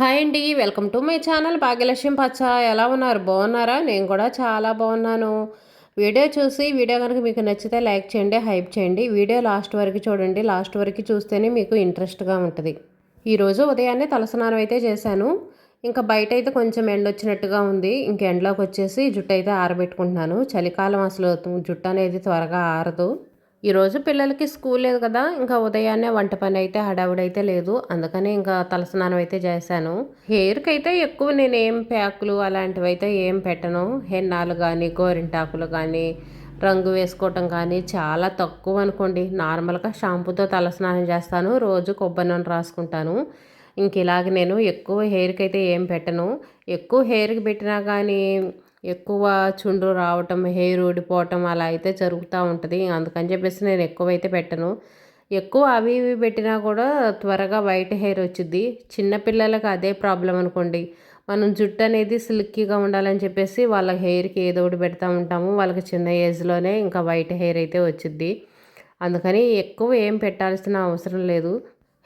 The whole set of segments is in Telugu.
హాయ్ అండి వెల్కమ్ టు మై ఛానల్ భాగ్యలక్ష్యం పచ్చ. ఎలా ఉన్నారు? బాగున్నారా? నేను కూడా చాలా బాగున్నాను. వీడియో చూసి వీడియో కనుక మీకు నచ్చితే లైక్ చేయండి హైప్ చేయండి. వీడియో లాస్ట్ వరకు చూడండి. లాస్ట్ వరకు చూస్తేనే మీకు ఇంట్రెస్ట్గా ఉంటుంది. ఈరోజు ఉదయాన్నే తలస్నానం అయితే చేశాను. ఇంకా బయట అయితే కొంచెం ఎండ వచ్చినట్టుగా ఉంది. ఇంక ఎండలోకి వచ్చేసి జుట్టు అయితే ఆరబెట్టుకుంటున్నాను. చలికాలం అసలు జుట్టు అనేది త్వరగా ఆరదు. ఈరోజు పిల్లలకి స్కూల్ లేదు కదా ఇంకా ఉదయాన్నే వంట పని అయితే హడావుడైతే లేదు. అందుకని ఇంకా తలస్నానం అయితే చేశాను. హెయిర్కి అయితే ఎక్కువ నేను ఏం ప్యాకులు అలాంటివి అయితే ఏం పెట్టను. హెన్నాలు కానీ గోరింటాకులు కానీ రంగు వేసుకోవటం కానీ చాలా తక్కువ అనుకోండి. నార్మల్గా షాంపూతో తలస్నానం చేస్తాను రోజు కొబ్బరి నూనె రాసుకుంటాను. ఇంక ఇలాగ నేను ఎక్కువ హెయిర్కి అయితే ఏం పెట్టను. ఎక్కువ హెయిర్కి పెట్టినా కానీ ఎక్కువ చుండ్రు రావటం హెయిర్ ఊడిపోవటం అలా అయితే జరుగుతూ ఉంటుంది. అందుకని చెప్పేసి నేను ఎక్కువైతే పెట్టను. ఎక్కువ అవి ఇవి పెట్టినా కూడా త్వరగా వైట్ హెయిర్ వచ్చింది చిన్నపిల్లలకు అదే ప్రాబ్లం అనుకోండి. మనం జుట్టు అనేది సిల్కీగా ఉండాలని చెప్పేసి వాళ్ళ హెయిర్కి ఏదో ఒకటి పెడతా ఉంటాము. వాళ్ళకి చిన్న ఏజ్లోనే ఇంకా వైట్ హెయిర్ అయితే వచ్చింది అందుకని ఎక్కువ ఏం పెట్టాల్సిన అవసరం లేదు.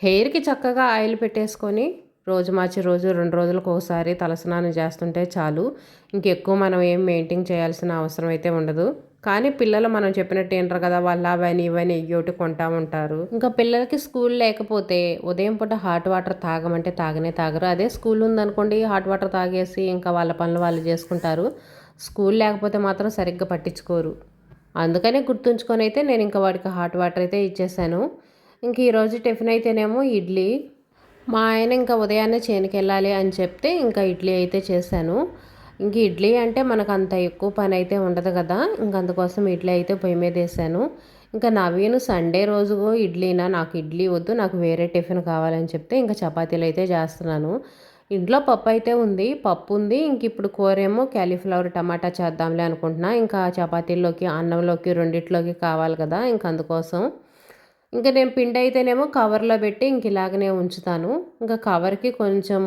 హెయిర్కి చక్కగా ఆయిల్ పెట్టేసుకొని రోజు మార్చి రోజు రెండు రోజులకు ఒకసారి తలస్నానం చేస్తుంటే చాలు. ఇంకెక్కువ మనం ఏం మెయింటైన్ చేయాల్సిన అవసరం అయితే ఉండదు. కానీ పిల్లలు మనం చెప్పినట్టు ఏంటారు కదా వాళ్ళు అవని ఇవని ఇయ్యోటి కొంటా ఉంటారు. ఇంకా పిల్లలకి స్కూల్ లేకపోతే ఉదయం పూట హాట్ వాటర్ తాగమంటే తాగనే తాగరు. అదే స్కూల్ ఉందనుకోండి హాట్ వాటర్ తాగేసి ఇంకా వాళ్ళ పనులు వాళ్ళు చేసుకుంటారు. స్కూల్ లేకపోతే మాత్రం సరిగ్గా పట్టించుకోరు. అందుకనే గుర్తుంచుకొని అయితే నేను ఇంకా వాడికి హాట్ వాటర్ అయితే ఇచ్చేసాను. ఇంక ఈరోజు టిఫిన్ అయితేనేమో ఇడ్లీ మా ఆయన ఇంకా ఉదయాన్నే చేనుకి వెళ్ళాలి అని చెప్తే ఇంకా ఇడ్లీ అయితే చేశాను. ఇంక ఇడ్లీ అంటే మనకు అంత ఎక్కువ పని అయితే ఉండదు కదా. ఇంక అందుకోసం ఇడ్లీ అయితే పొయ్యి మీద వేసాను. ఇంకా నవీను సండే రోజు ఇడ్లీనా? నాకు ఇడ్లీ వద్దు నాకు వేరే టిఫిన్ కావాలని చెప్తే ఇంకా చపాతీలు అయితే చేస్తున్నాను. ఇంట్లో పప్పు అయితే ఉంది పప్పు ఉంది. ఇంక ఇప్పుడు కూర ఏమో క్యాలీఫ్లవర్ టమాటా చేద్దాంలే అనుకుంటున్నా. ఇంకా చపాతీల్లోకి అన్నంలోకి రెండిట్లోకి కావాలి కదా. ఇంక అందుకోసం ఇంకా నేను పిండి అయితేనేమో కవర్లో పెట్టి ఇంక ఇలాగనే ఉంచుతాను. ఇంకా కవర్కి కొంచెం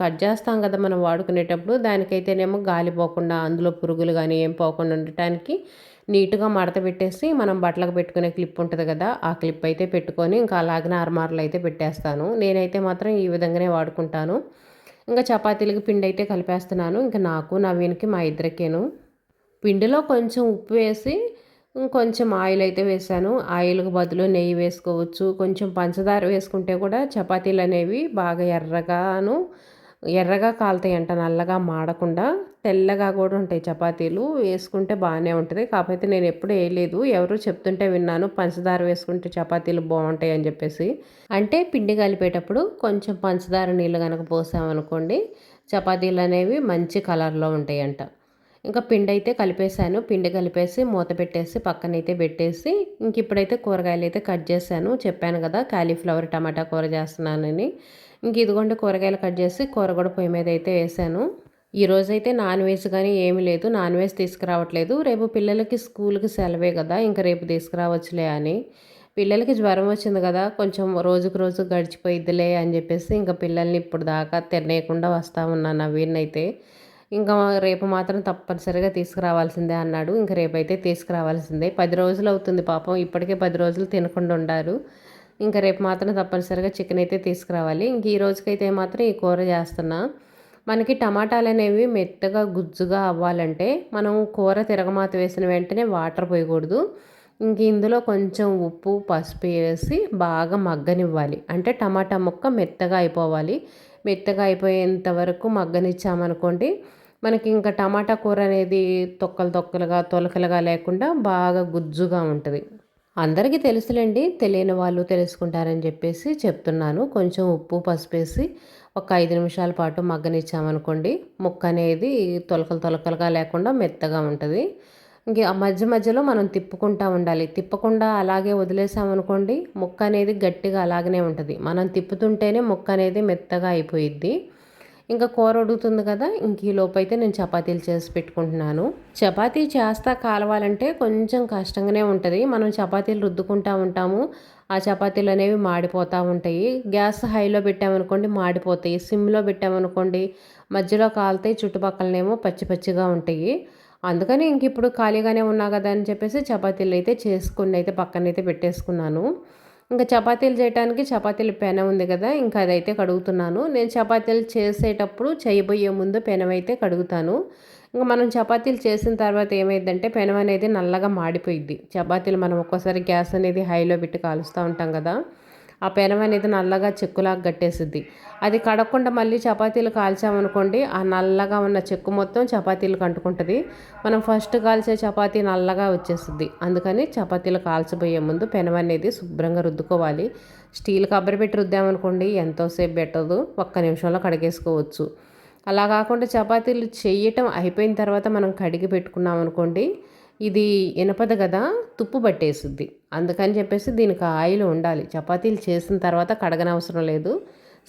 కట్ చేస్తాం కదా మనం వాడుకునేటప్పుడు దానికైతేనేమో గాలి పోకుండా అందులో పురుగులు కానీ ఏం పోకుండా ఉండటానికి నీట్గా మడత పెట్టేసి మనం బట్టలకు పెట్టుకునే క్లిప్ ఉంటుంది కదా ఆ క్లిప్ అయితే పెట్టుకొని ఇంకా అలాగనే అరమార్లు అయితే పెట్టేస్తాను. నేనైతే మాత్రం ఈ విధంగానే వాడుకుంటాను. ఇంకా చపాతీలకి పిండి అయితే కలిపేస్తున్నాను. ఇంకా నాకు నవీన్కి మా ఇద్దరికేను పిండిలో కొంచెం ఉప్పు వేసి కొంచెం ఆయిల్ అయితే వేసాను. ఆయిల్కి బదులు నెయ్యి వేసుకోవచ్చు. కొంచెం పంచదార వేసుకుంటే కూడా చపాతీలు అనేవి బాగా ఎర్రగాను ఎర్రగా కాలుతాయి అంట నల్లగా మాడకుండా. తెల్లగా కూడా ఉంటాయి చపాతీలు. వేసుకుంటే బాగానే ఉంటుంది. కాకపోతే నేను ఎప్పుడు వేయలేదు. ఎవరు చెప్తుంటే విన్నాను. పంచదార వేసుకుంటే చపాతీలు బాగుంటాయి అని చెప్పేసి. అంటే పిండి కలిపేటప్పుడు కొంచెం పంచదార నీళ్ళు కనుక పోసామనుకోండి చపాతీలు అనేవి మంచి కలర్లో ఉంటాయి అంట ఇంకా పిండి అయితే కలిపేశాను. పిండి కలిపేసి మూత పెట్టేసి పక్కనైతే పెట్టేసి ఇంక ఇప్పుడైతే కూరగాయలు అయితే కట్ చేశాను. చెప్పాను కదా కాలీఫ్లవర్ టమాటా కూర చేస్తున్నానని. ఇంక ఇదిగోండి కూరగాయలు కట్ చేసి కూర కూడా పొయ్యి మీద అయితే వేసాను. ఈరోజైతే నాన్ వెజ్ కానీ ఏమీ లేదు. నాన్ వెజ్ తీసుకురావట్లేదు. రేపు పిల్లలకి స్కూల్కి సెలవే కదా ఇంకా రేపు తీసుకురావచ్చులే అని. పిల్లలకి జ్వరం వచ్చింది కదా కొంచెం రోజుకు రోజు గడిచిపోయిద్దిలే అని చెప్పేసి ఇంకా పిల్లల్ని ఇప్పుడు దాకా తినేయకుండా వస్తూ ఉన్నాను నవీన్ ఇంకా రేపు మాత్రం తప్పనిసరిగా తీసుకురావాల్సిందే అన్నాడు. ఇంకా రేపైతే తీసుకురావాల్సిందే. పది రోజులు అవుతుంది పాపం. ఇప్పటికే పది రోజులు తినకుండా ఉండారు. ఇంకా రేపు మాత్రం తప్పనిసరిగా చికెన్ అయితే తీసుకురావాలి. ఇంక ఈ రోజుకైతే మాత్రం ఈ కూర చేస్తున్నా. మనకి టమాటాలు అనేవి మెత్తగా గుజ్జుగా అవ్వాలంటే మనం కూర తిరగమాత వేసిన వెంటనే వాటర్ పోయకూడదు. ఇంక ఇందులో కొంచెం ఉప్పు పసుపు వేసి బాగా మగ్గనివ్వాలి. అంటే టమాటా ముక్క మెత్తగా అయిపోవాలి. మెత్తగా అయిపోయేంత వరకు మగ్గనిచ్చామనుకోండి మనకి ఇంకా టమాటా కూర అనేది తొక్కలు తొక్కలుగా తొలకలుగా లేకుండా బాగా గుజ్జుగా ఉంటుంది. అందరికీ తెలుసులేండి తెలియని వాళ్ళు తెలుసుకుంటారని చెప్పేసి చెప్తున్నాను. కొంచెం ఉప్పు పసుపేసి ఒక ఐదు నిమిషాల పాటు మగ్గనిచ్చామనుకోండి ముక్క అనేది తొలకలు తొలకలుగా లేకుండా మెత్తగా ఉంటుంది. ఇంక మధ్య మధ్యలో మనం తిప్పుకుంటా ఉండాలి. తిప్పకుండా అలాగే వదిలేసామనుకోండి ముక్క అనేది గట్టిగా అలాగనే ఉంటుంది. మనం తిప్పుతుంటేనే ముక్క అనేది మెత్తగా అయిపోయిద్ది. ఇంకా కూర ఉడుకుతుంది కదా ఇంక ఈ లోపైతే నేను చపాతీలు చేసి పెట్టుకుంటున్నాను. చపాతీ చేస్తా కాలవాలంటే కొంచెం కష్టంగానే ఉంటుంది. మనం చపాతీలు రుద్దుకుంటా ఉంటాము. ఆ చపాతీలు అనేవి మాడిపోతూ ఉంటాయి. గ్యాస్ హైలో పెట్టామనుకోండి మాడిపోతాయి. సిమ్లో పెట్టామనుకోండి మధ్యలో కాలుతాయి. చుట్టుపక్కలనేమో పచ్చి పచ్చిగా ఉంటాయి. అందుకని ఇంక ఇప్పుడు ఖాళీగానే ఉన్నా కదా అని చెప్పేసి చపాతీలు అయితే చేసుకుని అయితే పక్కనైతే పెట్టేసుకున్నాను. ఇంకా చపాతీలు చేయడానికి చపాతీలు పెనం ఉంది కదా ఇంకా అదైతే కడుగుతున్నాను. నేను చపాతీలు చేసేటప్పుడు చేయబోయే ముందు పెనం అయితే కడుగుతాను. ఇంకా మనం చపాతీలు చేసిన తర్వాత ఏమైందంటే పెనం అనేది నల్లగా మాడిపోయిద్ది. చపాతీలు మనం ఒక్కోసారి గ్యాస్ అనేది హైలో పెట్టి కాలుస్తూ ఉంటాం కదా. ఆ పెనం అనేది నల్లగా చెక్కులాగా కట్టేసిద్ది. అది కడగకుండా మళ్ళీ చపాతీలు కాల్చామనుకోండి ఆ నల్లగా ఉన్న చెక్కు మొత్తం చపాతీలు కంటుకుంటుంది. మనం ఫస్ట్ కాల్చే చపాతీ నల్లగా వచ్చేస్తుంది అందుకని చపాతీలు కాల్చబోయే ముందు పెనం అనేది శుభ్రంగా రుద్దుకోవాలి. స్టీల్ కబ్బరి పెట్టి రుద్దామనుకోండి ఎంతోసేపు పెట్టదు. ఒక్క నిమిషంలో కడిగేసుకోవచ్చు. అలా కాకుండా చపాతీలు చేయటం అయిపోయిన తర్వాత మనం కడిగి పెట్టుకున్నాం అనుకోండి ఇది ఇనపదు కదా తుప్పు పట్టేస్తుంది అందుకని చెప్పేసి దీనికి ఆయిల్ ఉండాలి. చపాతీలు చేసిన తర్వాత కడగనవసరం లేదు.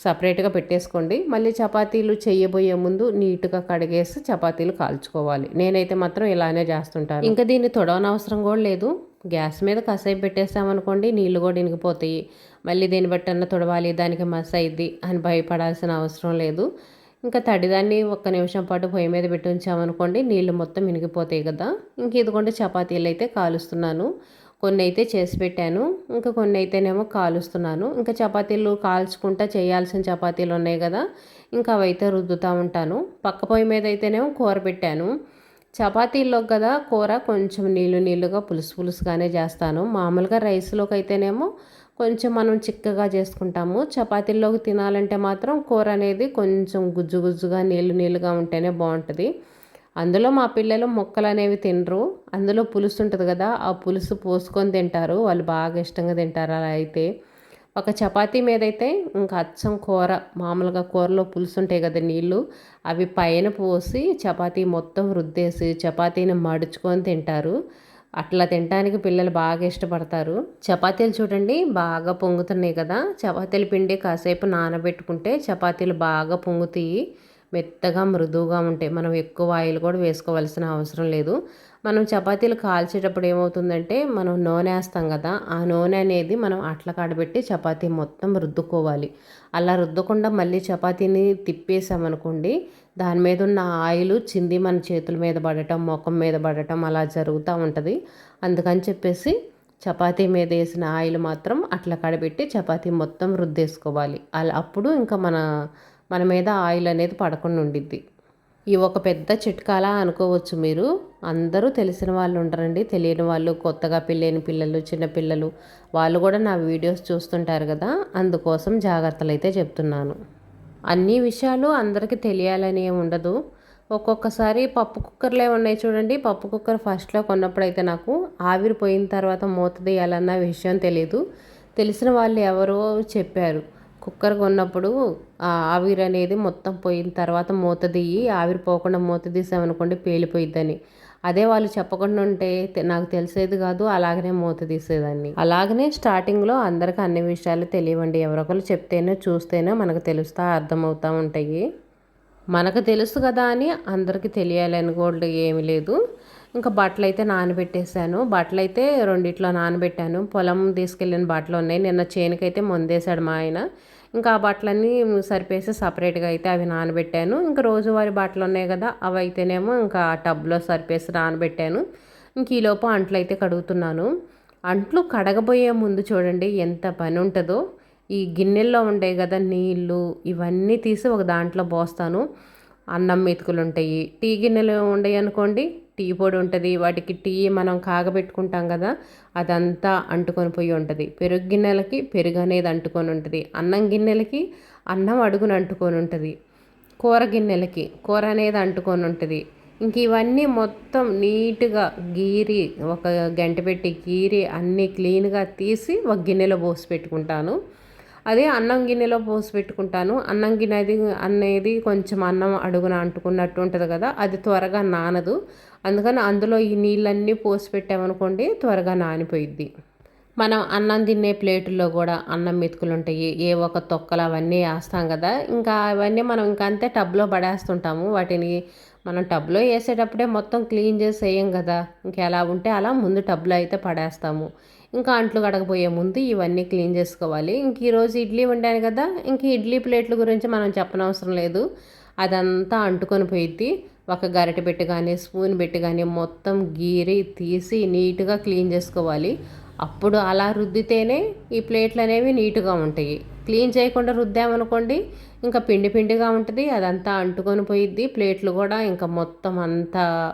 సపరేట్గా పెట్టేసుకోండి. మళ్ళీ చపాతీలు చేయబోయే ముందు నీట్గా కడిగేసి చపాతీలు కాల్చుకోవాలి. నేనైతే మాత్రం ఇలానే చేస్తుంటాను. ఇంకా దీన్ని తొడవనవసరం కూడా లేదు. గ్యాస్ మీద కసేపు పెట్టేసామనుకోండి నీళ్ళు కూడా ఇనిగిపోతాయి. మళ్ళీ దీన్ని బట్టి తొడవాలి దానికి మస్ అయింది అని భయపడాల్సిన అవసరం లేదు. ఇంకా తడిదాన్ని ఒక్క నిమిషం పాటు పొయ్యి మీద పెట్టి ఉంచామనుకోండి నీళ్ళు మొత్తం మినిగిపోతాయి కదా. ఇంక ఇదిగోండి చపాతీలు అయితే కాలుస్తున్నాను. కొన్ని అయితే చేసి పెట్టాను. ఇంకా కొన్ని అయితేనేమో కాలుస్తున్నాను. ఇంకా చపాతీలు కాల్చుకుంటా చేయాల్సిన చపాతీలు ఉన్నాయి కదా. ఇంకా అవైతే రుద్దుతూ ఉంటాను. పక్క పొయ్యి మీద అయితేనేమో కూర పెట్టాను. చపాతీల్లో కదా కూర కొంచెం నీళ్ళు నీళ్ళుగా పులుసు పులుసుగానే చేస్తాను. మామూలుగా రైస్లోకి అయితేనేమో కొంచెం మనం చిక్కగా చేసుకుంటాము. చపాతీల్లోకి తినాలంటే మాత్రం కూర అనేది కొంచెం గుజ్జు గుజ్జుగా నీళ్ళు నీళ్ళుగా ఉంటేనే బాగుంటుంది అందులో మా పిల్లలు మొక్కలు అనేవి తినరు. అందులో పులుసు ఉంటుంది కదా ఆ పులుసు పోసుకొని తింటారు. వాళ్ళు బాగా ఇష్టంగా తింటారు అలా అయితే. ఒక చపాతీ మీద అయితే ఇంకా అచ్చం కూర మామూలుగా కూరలో పులుసు ఉంటాయి కదా నీళ్ళు అవి పైన పోసి చపాతీ మొత్తం రుద్దేసి చపాతీని మడుచుకొని తింటారు. అట్లా తినడానికి పిల్లలు బాగా ఇష్టపడతారు. చపాతీలు చూడండి బాగా పొంగుతున్నాయి కదా. చపాతీల పిండి కాసేపు నానబెట్టుకుంటే చపాతీలు బాగా పొంగుతాయి. మెత్తగా మృదువుగా ఉంటాయి. మనం ఎక్కువ ఆయిల్ కూడా వేసుకోవాల్సిన అవసరం లేదు. మనం చపాతీలు కాల్చేటప్పుడు ఏమవుతుందంటే మనం నూనె వేస్తాం కదా ఆ నూనె అనేది మనం అట్ల కాడబెట్టి చపాతీ మొత్తం రుద్దుకోవాలి. అలా రుద్దకుండా మళ్ళీ చపాతీని తిప్పేసామనుకోండి దాని మీద ఉన్న ఆయిల్ చింది మన చేతుల మీద పడటం ముఖం మీద పడటం అలా జరుగుతూ ఉంటుంది. అందుకని చెప్పేసి చపాతీ మీద వేసిన ఆయిల్ మాత్రం అట్లా కడబెట్టి చపాతీ మొత్తం రుద్దేసుకోవాలి. అలా అప్పుడు ఇంకా మన మన మీద ఆయిల్ అనేది పడకుండా ఉండిద్ది. ఈ ఒక పెద్ద చిట్కాలా అనుకోవచ్చు మీరు. అందరూ తెలిసిన వాళ్ళు ఉంటారండి. తెలియని వాళ్ళు కొత్తగా పెళ్ళైన పిల్లలు చిన్నపిల్లలు వాళ్ళు కూడా నా వీడియోస్ చూస్తుంటారు కదా. అందుకోసం జాగ్రత్తలు అయితే చెప్తున్నాను. అన్ని విషయాలు అందరికీ తెలియాలని ఉండదు. ఒక్కొక్కసారి పప్పు కుక్కర్లే ఉన్నాయి చూడండి. పప్పు కుక్కర్ ఫస్ట్లో కొన్నప్పుడు అయితే నాకు ఆవిరిపోయిన తర్వాత మూత తీయాలన్న విషయం తెలియదు తెలిసిన వాళ్ళు ఎవరో చెప్పారు. కుక్కర్ కొన్నప్పుడు ఆవిరి అనేది మొత్తం పోయిన తర్వాత మూత తీయి ఆవిరి పోకుండా మూత తీసామనుకోండి పేలిపోయిద్దని. అదే వాళ్ళు చెప్పకుండా ఉంటే నాకు తెలిసేది కాదు అలాగనే మూత తీసేదాన్ని. అలాగనే స్టార్టింగ్లో అందరికీ అన్ని విషయాలు తెలియవండి. ఎవరొకరు చెప్తేనే చూస్తేనే మనకు తెలుస్తా అర్థమవుతూ ఉంటాయి. మనకు తెలుసు కదా అని అందరికీ తెలియాలని కూడా ఏమీ లేదు. ఇంకా బట్టలు అయితే నానబెట్టేశాను. బట్టలు అయితే రెండిట్లో నానబెట్టాను. పొలం తీసుకెళ్ళిన బట్టలు ఉన్నాయి. నిన్న చేనుకైతే ముందేశాడు మా ఆయన. ఇంకా ఆ బట్టలన్నీ సరిపేసి సపరేట్గా అయితే అవి నానబెట్టాను. ఇంకా రోజువారి బట్టలు ఉన్నాయి కదా అవి అయితేనేమో ఇంకా టబ్లో సరిపేసి నానబెట్టాను. ఇంక ఈలోపు అంట్లు అయితే కడుగుతున్నాను. అంట్లు కడగబోయే ముందు చూడండి ఎంత పని ఉంటుందో. ఈ గిన్నెల్లో ఉండే కదా నీళ్ళు ఇవన్నీ తీసి ఒక దాంట్లో పోస్తాను. అన్నం మెతుకులు ఉంటాయి. టీ గిన్నెలు ఉండయి అనుకోండి టీ పొడి ఉంటుంది వాటికి టీ మనం కాగబెట్టుకుంటాం కదా అదంతా అంటుకొని పోయి ఉంటుంది. పెరుగు గిన్నెలకి పెరుగు అనేది అంటుకొని ఉంటుంది. అన్నం గిన్నెలకి అన్నం అడుగుని అంటుకొని ఉంటుంది. కూర గిన్నెలకి కూర అనేది అంటుకొని ఉంటుంది. ఇంక ఇవన్నీ మొత్తం నీట్గా గీరి ఒక గంట పెట్టి గీరి అన్నీ క్లీన్గా తీసి ఒక గిన్నెలో పోసి పెట్టుకుంటాను. అదే అన్నం గిన్నెలో పోసి పెట్టుకుంటాను. అన్నం గిన్నెది అనేది కొంచెం అన్నం అడుగున అంటుకున్నట్టు ఉంటుంది కదా అది త్వరగా నానదు. అందుకని అందులో ఈ నీళ్ళన్నీ పోసి పెట్టామనుకోండి త్వరగా నానిపోయిద్ది. మనం అన్నం తినే ప్లేటుల్లో కూడా అన్నం మెతుకులు ఉంటాయి ఏ ఒక తొక్కలు అవన్నీ వేస్తాం కదా. ఇంకా అవన్నీ మనం ఇంకా అంతే టబ్లో పడేస్తుంటాము. వాటిని మనం టబ్లో వేసేటప్పుడే మొత్తం క్లీన్ చేసి వేయం కదా. ఇంకా ఎలా ఉంటే అలా ముందు టబ్లో అయితే పడేస్తాము. ఇంకా అంట్లు కడగబోయే ముందు ఇవన్నీ క్లీన్ చేసుకోవాలి. ఇంక ఈరోజు ఇడ్లీ వండాను కదా. ఇంక ఇడ్లీ ప్లేట్ల గురించి మనం చెప్పనవసరం లేదు. అదంతా అంటుకొని పోయిద్ది. ఒక గరిట పెట్టి కానీ స్పూన్ పెట్టి కానీ మొత్తం గీరి తీసి నీట్గా క్లీన్ చేసుకోవాలి. అప్పుడు అలా రుద్దితేనే ఈ ప్లేట్లు అనేవి నీట్గా ఉంటాయి. క్లీన్ చేయకుండా రుద్దామనుకోండి ఇంకా పిండి పిండిగా ఉంటుంది అదంతా అంటుకొని పోయిద్ది. ప్లేట్లు కూడా ఇంకా మొత్తం అంతా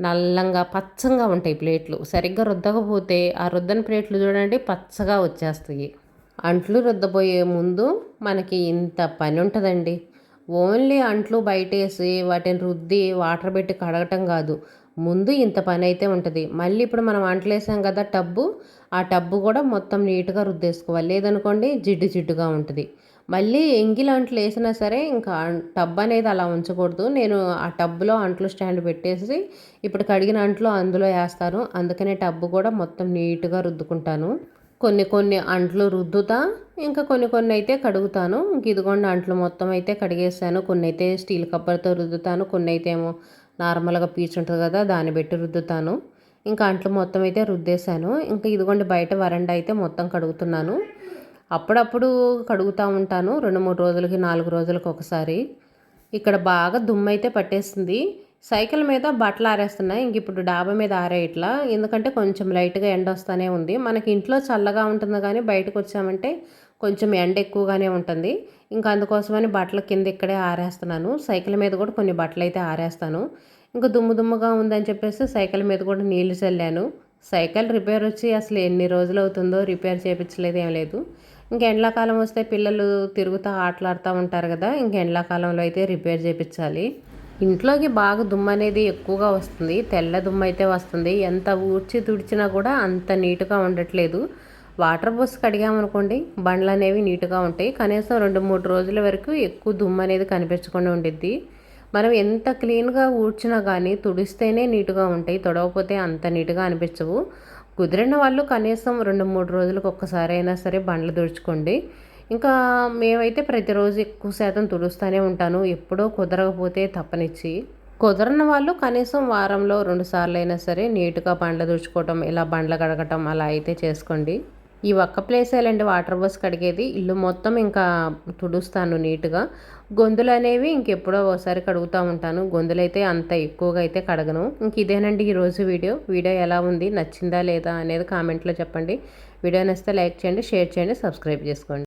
నల్లంగా పచ్చగా ఉంటాయి ప్లేట్లు. సరిగ్గా రుద్దకపోతే ఆ రుద్దని ప్లేట్లు చూడండి పచ్చగా వచ్చేస్తాయి. అంట్లు రుద్దబోయే ముందు మనకి ఇంత పని ఉంటుందండి. ఓన్లీ అంట్లు బయటేసి వాటిని రుద్ది వాటర్ పెట్టి కడగటం కాదు. ముందు ఇంత పని అయితే ఉంటుంది. మళ్ళీ ఇప్పుడు మనం అంట్లు వేసాం కదా టబ్బు ఆ టబ్బు కూడా మొత్తం నీట్గా రుద్దేసుకోవాలి. లేదనుకోండి జిడ్డు జిడ్డుగా ఉంటుంది. మళ్ళీ ఎంగిల్ అంట్లు వేసినా సరే ఇంకా టబ్ అనేది అలా ఉంచకూడదు. నేను ఆ టబ్లో అంట్లు స్టాండ్ పెట్టేసి ఇప్పుడు కడిగిన అంట్లు అందులో వేస్తాను. అందుకనే టబ్బు కూడా మొత్తం నీట్గా రుద్దుకుంటాను. కొన్ని కొన్ని అంట్లు రుద్దుతా ఇంకా కొన్ని కొన్ని అయితే కడుగుతాను. ఇదిగోండి అంట్లు మొత్తం అయితే కడిగేసాను. కొన్ని అయితే స్టీల్ కప్పర్తో రుద్దుతాను. కొన్ని అయితే ఏమో నార్మల్గా పీచు ఉంటుంది కదా దాన్ని పెట్టి రుద్దుతాను. ఇంకా అంట్లు మొత్తం అయితే రుద్దేశాను. ఇంకా ఇదిగోండి బయట వరండా అయితే మొత్తం కడుగుతున్నాను. అప్పుడప్పుడు కడుగుతూ ఉంటాను. రెండు మూడు రోజులకి నాలుగు రోజులకి ఒకసారి. ఇక్కడ బాగా దుమ్ము అయితే పట్టేసింది. సైకిల్ మీద బట్టలు ఆరేస్తున్నాయి. ఇంక ఇప్పుడు డాబా మీద ఆరేయట్లా ఎందుకంటే కొంచెం లైట్గా ఎండ వస్తూనే ఉంది. మనకి ఇంట్లో చల్లగా ఉంటుంది కానీ బయటకు వచ్చామంటే కొంచెం ఎండ ఎక్కువగానే ఉంటుంది. ఇంకా అందుకోసమని బట్టలు కింద ఇక్కడే ఆరేస్తున్నాను. సైకిల్ మీద కూడా కొన్ని బట్టలు అయితే ఆరేస్తాను. ఇంకా దుమ్ము దుమ్ముగా ఉందని చెప్పేసి సైకిల్ మీద కూడా నీళ్ళు చల్లాను. సైకిల్ రిపేర్ వచ్చి అసలు ఎన్ని రోజులు అవుతుందో రిపేర్ చేయించలేదు ఏం లేదు. ఇంకా ఎండాకాలం వస్తే పిల్లలు తిరుగుతూ ఆటలాడుతూ ఉంటారు కదా ఇంకా ఎండాకాలంలో అయితే రిపేర్ చేయించాలి ఇంట్లోకి బాగా దుమ్ము అనేది ఎక్కువగా వస్తుంది. తెల్ల దుమ్ము అయితే వస్తుంది. ఎంత ఊడ్చి తుడిచినా కూడా అంత నీట్గా ఉండట్లేదు. వాటర్ పోసి కడిగామనుకోండి బండ్లు అనేవి నీట్గా ఉంటాయి. కనీసం రెండు మూడు రోజుల వరకు ఎక్కువ దుమ్ము అనేది కనిపించకుండా ఉండిద్ది. మనం ఎంత క్లీన్గా ఊడ్చినా కానీ తుడిస్తేనే నీట్గా ఉంటాయి తొడవకపోతే అంత నీట్గా అనిపించవు. కుదిరిన వాళ్ళు కనీసం రెండు మూడు రోజులకు ఒక్కసారి అయినా సరే బండ్లు తుడుచుకోండి. ఇంకా మేమైతే ప్రతిరోజు ఎక్కువ శాతం తుడుస్తూనే ఉంటాను ఎప్పుడో కుదరకపోతే తప్పనిచ్చి. కుదరని వాళ్ళు కనీసం వారంలో రెండు సార్లు అయినా సరే నీట్గా బండ్లు తుడుచుకోవటం ఇలా బండ్లు కడగటం అలా అయితే చేసుకోండి. ఈ ఒక్క ప్లేసేలండి వాటర్ బస్ కడిగేది. ఇల్లు మొత్తం ఇంకా తుడుస్తాను నీట్గా. గొంతులు అనేవి ఇంకెప్పుడో ఒకసారి కడుగుతూ ఉంటాను. గొంతులు అయితే అంత ఎక్కువగా అయితే కడగను. ఇంక ఇదేనండి ఈరోజు వీడియో. వీడియో ఎలా ఉంది? నచ్చిందా లేదా అనేది కామెంట్లో చెప్పండి. వీడియో నచ్చితే లైక్ చేయండి షేర్ చేయండి సబ్స్క్రైబ్ చేసుకోండి.